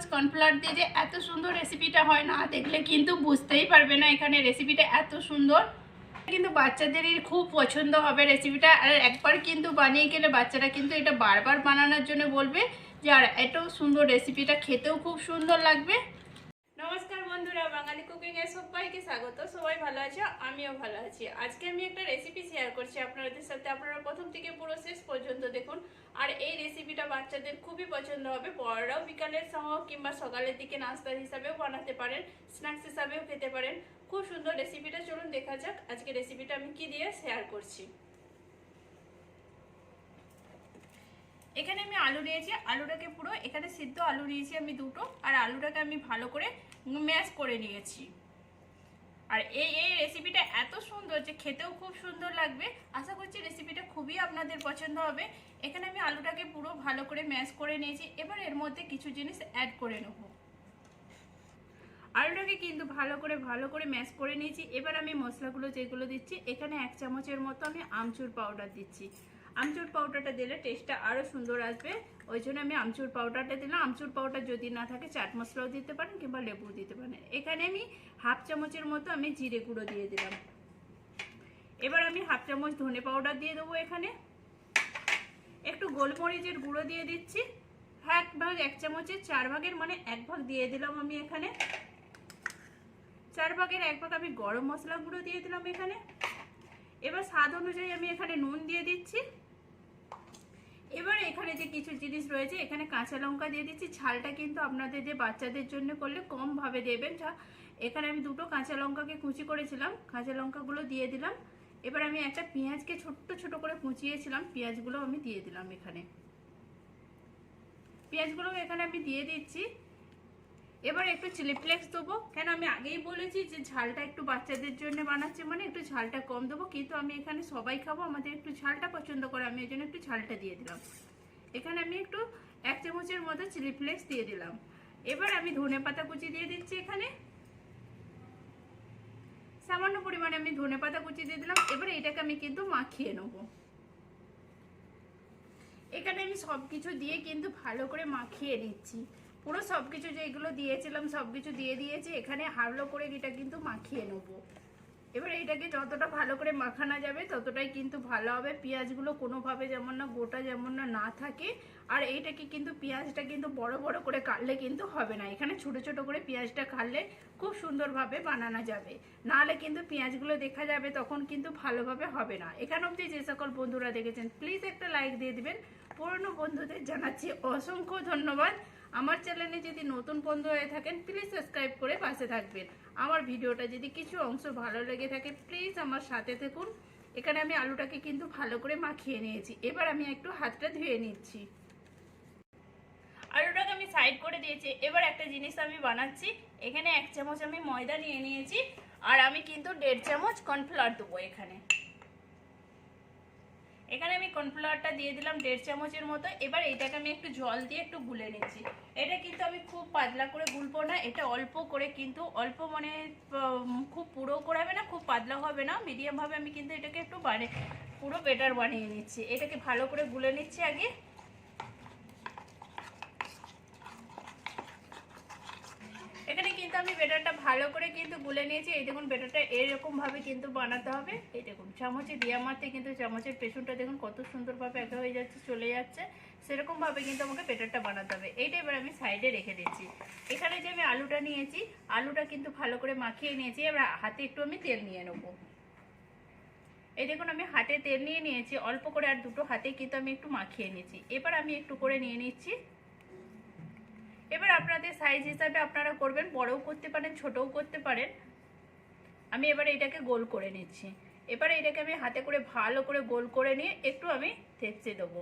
চামচ কর্নফ্লাওয়ার দিয়ে যে এত সুন্দর রেসিপিটা হয় না, দেখলে কিন্তু বুঝতেই পারবে না এখানে রেসিপিটা এত সুন্দর। কিন্তু বাচ্চাদেরই খুব পছন্দ হবে রেসিপিটা আর একবার কিন্তু বানিয়ে গেলে বাচ্চারা কিন্তু এটা বারবার বানানোর জন্য বলবে যে, আর এত সুন্দর রেসিপিটা খেতেও খুব সুন্দর লাগবে। বন্ধুরা, বাঙালি কুকিং এর সবাইকে স্বাগত। সবাই ভালো আছে? আমিও ভালো আছি। আজকে আমি একটা রেসিপি শেয়ার করছি আপনাদের সাথে। আপনারা প্রথম থেকে পুরো শেষ পর্যন্ত দেখুন। আর এই রেসিপিটা বাচ্চাদের খুবই পছন্দ হবে। বড়রাও বিকালের সময় কিংবা সকালের দিকে নাস্তার হিসাবেও বানাতে পারেন স্ন্যাক্স হিসাবেও খেতে পারেন। খুব সুন্দর রেসিপিটা চলুন দেখা যাক আজকে রেসিপিটা আমি কি দিয়ে শেয়ার করছি। এখানে আমি আলু নিয়েছি, আলুটাকে পুরো এখানে সিদ্ধ আলু নিয়েছি আমি দুটো, আর আলুটাকে আমি ভালো করে ম্যাশ করে নিয়েছি। আর এই এই রেসিপিটা এত সুন্দর যে খেতেও খুব সুন্দর লাগবে। আশা করছি রেসিপিটা খুবই আপনাদের পছন্দ হবে। এখানে আমি আলুটাকে পুরো ভালো করে ম্যাশ করে নিয়েছি। এবার এর মধ্যে কিছু জিনিস অ্যাড করে নেব। আলুটাকে কিন্তু ভালো করে ভালো করে ম্যাশ করে নিয়েছি। এবার আমি মশলাগুলো যেগুলো দিচ্ছি, এখানে এক চামচের মতো আমি আমচুর পাউডার দিচ্ছি। আমচুর পাউডারটা দিলে টেস্টটা আরও সুন্দর আসবে। ওই জন্য আমি আমচুর পাউডারটা দিলাম। আমচুর পাউডার যদি না থাকে, চাট মশলাও দিতে পারেন কিংবা লেবু দিতে পারেন। এখানে আমি হাফ চামচের মতো আমি জিরে গুঁড়ো দিয়ে দিলাম। এবার আমি হাফ চামচ ধনে পাউডার দিয়ে দেবো এখানে। একটু গোলমরিচের গুঁড়ো দিয়ে দিচ্ছি। এক ভাগ, এক চামচের চার ভাগের মানে এক ভাগ দিয়ে দিলাম আমি এখানে। চার ভাগের এক ভাগ আমি গরম মশলা গুঁড়ো দিয়ে দিলাম এখানে। এবার স্বাদ অনুযায়ী আমি এখানে নুন দিয়ে দিচ্ছি। এবার এখানে যে কিছু জিনিস রয়েছে, এখানে কাঁচা লঙ্কা দিয়ে দিচ্ছি। ঝালটা কিন্তু আপনাদের যে বাচ্চাদের জন্য করলে কমভাবে দেবেন। যা, এখানে আমি দুটো কাঁচা লঙ্কাকে কুচি করেছিলাম। কাঁচা লঙ্কাগুলো দিয়ে দিলাম। এবার আমি একটা পেঁয়াজকে ছোট্ট ছোট করে কুচিয়েছিলাম। পেঁয়াজগুলো আমি দিয়ে দিলাম এখানে। পেঁয়াজগুলো এখানে আমি দিয়ে দিচ্ছি। এবার একটু চিলি ফ্লেক্স দেবো। কেন আমি আগেই বলেছি যে ঝালটা একটু বাচ্চাদের জন্য বানাচ্ছি মানে একটু ঝালটা কম দেবো, কিন্তু আমি এখানে সবাই খাব, আমাদের একটু ঝালটা পছন্দ করে, আমি এই জন্য একটু ঝালটা দিয়ে দিলাম। এখানে আমি একটু এক চামচের মতো চিলি ফ্লেক্স দিয়ে দিলাম। এবার আমি ধনে পাতা কুচি দিয়ে দিচ্ছি এখানে। সামান্য পরিমাণে আমি ধনে পাতা কুচি দিয়ে দিলাম। এবার এটাকে আমি কিন্তু মাখিয়ে নেব। এখানে আমি সব কিছু দিয়ে কিন্তু ভালো করে মাখিয়ে নিচ্ছি। পুরো সব কিছু যেগুলো দিয়েছিলাম সব কিছু দিয়ে দিয়েছি, এখানে হালকা করে এটা কিন্তু মাখিয়ে নেব। এবার এইটাকে যতটা ভালো করে মাখানো যাবে, ততটাই কিন্তু ভালো হবে। পেঁয়াজগুলো কোনোভাবে যেমন না, গোটা যেমন না না থাকে। আর এইটাকে কিন্তু, পেঁয়াজটা কিন্তু বড় বড় করে কাটলে কিন্তু হবে না। এখানে ছোট ছোট করে পেঁয়াজটা কাটলে খুব সুন্দরভাবে বানানো যাবে। নাহলে কিন্তু পেঁয়াজগুলো দেখা যাবে তখন কিন্তু ভালোভাবে হবে না। এখান অবধি যে সকল বন্ধুরা দেখেছেন প্লিজ একটা লাইক দিয়ে দিবেন। পুরনো বন্ধুদের জানাচ্ছি অসংখ্য ধন্যবাদ। আমার চ্যানেলে যদি নতুন বন্ধু হয়ে থাকেন প্লিজ সাবস্ক্রাইব করে পাশে থাকবেন। আমার ভিডিওটা যদি কিছু অংশ ভালো লেগে থাকে প্লিজ আমার সাথে থাকুন। এখানে আমি আলুটাকে কিন্তু ভালো করে মাখিয়ে নিয়েছি। এবার আমি একটু হাতটা ধুয়ে নিচ্ছি। আলুটাকে আমি সাইড করে দিয়েছি। এবার একটা জিনিস আমি বানাচ্ছি। এখানে এক চামচ আমি ময়দা নিয়ে নিয়েছি। আর আমি কিন্তু দেড় চামচ কর্নফ্লাওয়ার দেবো এখানে। এখানে আমি কর্নফ্লাওয়ারটা দিয়ে দিলাম দেড় চামচের মতো। এবার এটাকে আমি একটু জল দিয়ে একটু গুলে নিচ্ছি। এটা কিন্তু আমি খুব পাতলা করে গুলবো না, এটা অল্প করে কিন্তু, অল্প মানে খুব পুরো করাবে না, খুব পাতলা হবে না মিডিয়ামভাবে আমি কিন্তু এটাকে একটু বানিয়ে, পুরো বেটার বানিয়ে নিচ্ছি। এটাকে ভালো করে গুলে নিচ্ছি আগে। এখানে কিন্তু আমি বেটারটা ভালো করে কিন্তু গুলে নিয়েছি। এই দেখুন, বেটারটা এরকমভাবে কিন্তু বানাতে হবে। এই দেখুন, চামচে দেওয়া মারতে কিন্তু চামচের পেছনটা দেখুন কত সুন্দরভাবে একা হয়ে যাচ্ছে, চলে যাচ্ছে। সেরকমভাবে কিন্তু আমাকে বেটারটা বানাতে হবে। এইটা এবার আমি সাইডে রেখে দিচ্ছি। এখানে যে আমি আলুটা নিয়েছি, আলুটা কিন্তু ভালো করে মাখিয়ে নিয়েছি। এবার হাতে একটু আমি তেল নিয়ে নেব। এই দেখুন, আমি হাতে তেল নিয়ে নিয়েছি। অল্প করে আর দুটো হাতে কিন্তু আমি একটু মাখিয়ে নিয়েছি। এবার আমি একটু করে নিয়ে নিচ্ছি। এবার আপনাদের সাইজ হিসাবে আপনারা করবেন, বড়ও করতে পারেন, ছোটও করতে পারেন। আমি এবার এটাকে গোল করে নিচ্ছি। এবার এটাকে আমি হাতে করে ভালো করে গোল করে নিয়ে একটু আমি থেপচে দেবো।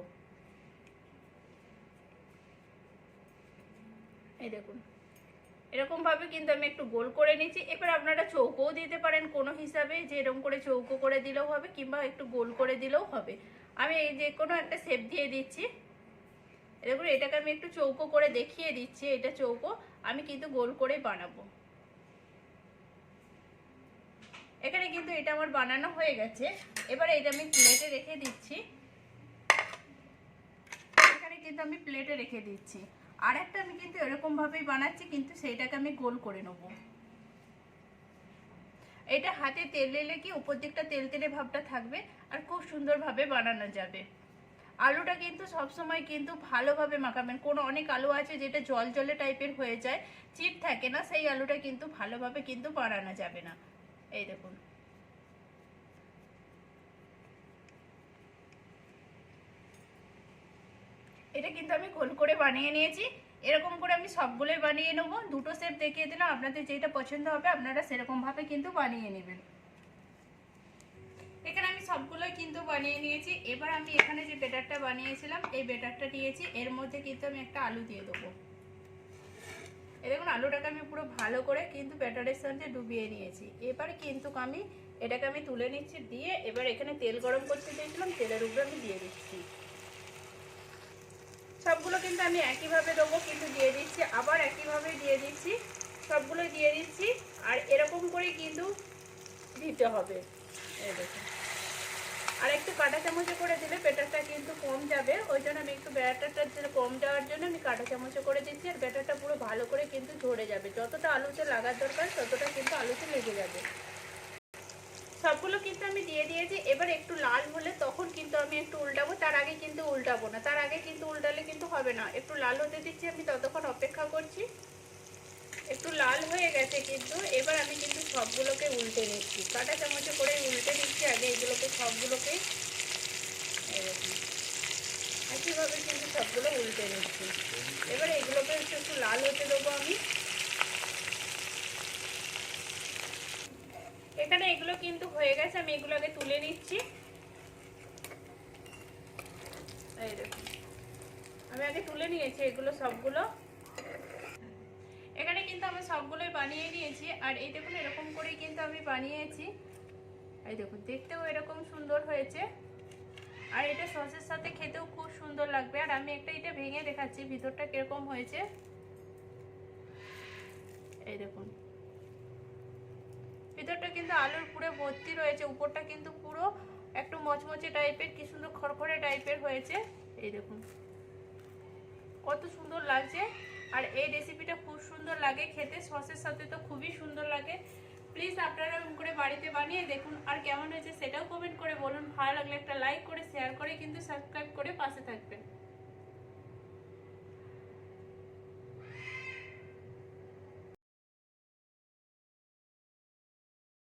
এই দেখুন, এরকমভাবে কিন্তু আমি একটু গোল করে নিচ্ছি। এবার আপনারা চৌকোও দিতে পারেন কোনো হিসাবে, যে এরকম করে চৌকো করে দিলেও হবে কিংবা একটু গোল করে দিলেও হবে। আমি এই যে কোনো একটা শেপ দিয়ে দিচ্ছি। দেখুন, এটাকে আমি একটু চৌকো করে দেখিয়ে দিচ্ছি, এটা চৌকো। আমি কিন্তু গোল করে বানাবো। এখানে কিন্তু এটা আমার বানানো হয়ে গেছে। এবার এটা আমি প্লেটে রেখে দিচ্ছি। এখানে কিন্তু আমি প্লেটে রেখে দিচ্ছি। আর একটা আমি কিন্তু এরকম ভাবেই বানাচ্ছি, কিন্তু সেইটাকে আমি গোল করে নেব। এটা হাতে তেল এলে কি, উপর দিকটা তেল তেলে ভাবটা থাকবে, আর খুব সুন্দরভাবে বানানো যাবে। আলুটা কিন্তু সবসময় কিন্তু ভালোভাবে মাখাবেন। কোনো অনেক আলু আছে যেটা জল জলে টাইপের হয়ে যায়, চিপ থাকে না, সেই আলুটা কিন্তু ভালোভাবে কিন্তু বানানো যাবে না। এই দেখুন। এটা কিন্তু আমি গোল করে বানিয়ে নিয়েছি। এরকম করে আমি সবগুলোই বানিয়ে নেব। দুটো শেপ দেখিয়ে দিলাম, আপনাদের যেটা পছন্দ হবে আপনারা সেরকম ভাবে কিন্তু বানিয়ে নেবেন। এখানে আমি সবগুলোই কিন্তু বানিয়ে নিয়েছি। এবার আমি এখানে যে বেটারটা বানিয়েছিলাম, এই বেটারটা নিয়েছি। এর মধ্যে কিন্তু আমি একটা আলু দিয়ে দেবো। এই দেখুন, আলুটাকে আমি পুরো ভালো করে কিন্তু ব্যাটারের সাথে ডুবিয়ে নিয়েছি। এবার কিন্তু আমি এটাকে আমি তুলে নিচ্ছি, দিয়ে এবার এখানে তেল গরম করতে দিয়েছিলাম, তেলের উপরে আমি দিয়ে দিচ্ছি। সবগুলো কিন্তু আমি একইভাবে দেবো, কিন্তু দিয়ে দিচ্ছি, আবার একইভাবে দিয়ে দিচ্ছি। সবগুলো দিয়ে দিচ্ছি, আর এরকম করে কিন্তু দিতে হবে। এই দেখুন। কাঁটা চামচে করে দিলে ব্যাটারটা কিন্তু কম যাবে। ওই জন্য আমি একটু ব্যাটারটা কম যাওয়ার জন্য আমি কাঁটা চামচে করে দিচ্ছি আর ব্যাটারটা পুরো ভালো করে কিন্তু ঝরে যাবে। যতটা আলুতে লাগার দরকার ততটা কিন্তু আলুতে লেগে যাবে। সবগুলো কিন্তু আমি দিয়ে দিয়েছি। এবার একটু লাল হলে তখন কিন্তু আমি একটু উল্টাবো। তার আগে কিন্তু উল্টাবো না। তার আগে কিন্তু উল্টালে কিন্তু হবে না। একটু লাল হতে দিচ্ছি, আমি ততক্ষণ অপেক্ষা করছি। একটু লাল হয়ে গেছে কিন্তু। এবার আমি কিন্তু সবগুলোকে উল্টে নিচ্ছি। কাটা চামচে করে উল্টে নিচ্ছি। আগে এগুলোকে সবগুলোকে একইভাবে কিন্তু সবগুলো উল্টে নিচ্ছি। এবার এগুলোকে একটু একটু লাল হতে দেবো আমি। এখানে এগুলো কিন্তু হয়ে গেছে, আমি এগুলো আগে তুলে নিচ্ছি। আমি আগে তুলে নিয়েছি এগুলো সবগুলো। এখানে কিন্তু আমি সবগুলোই বানিয়ে নিয়েছি, আর এই দেখুন এরকম করে কিন্তু আমি বানিয়েছি। এই দেখুন, দেখতেও এরকম সুন্দর হয়েছে। আর এটা সসের সাথে খেতেও খুব সুন্দর লাগবে। আর আমি একটা এটা ভেঙে দেখাচ্ছি, ভিতরটা কীরকম হয়েছে। এই দেখুন। ভিতরটা কিন্তু আলুর পুরো ভর্তি রয়েছে, উপরটা কিন্তু পুরো একটু মচমচে টাইপের, কি সুন্দর খড়খড়ে টাইপের হয়েছে। এই দেখুন। কত সুন্দর লাগছে। আর এই রেসিপিটা খুব সুন্দর লাগে খেতে, সসের সাথে তো খুবই সুন্দর লাগে। প্লিজ আপনারা এরকম করে বাড়িতে বানিয়ে দেখুন আর কেমন হয়েছে সেটাও কমেন্ট করে বলুন। ভালো লাগলে একটা লাইক করে শেয়ার করে, কিন্তু সাবস্ক্রাইব করে পাশে থাকবেন।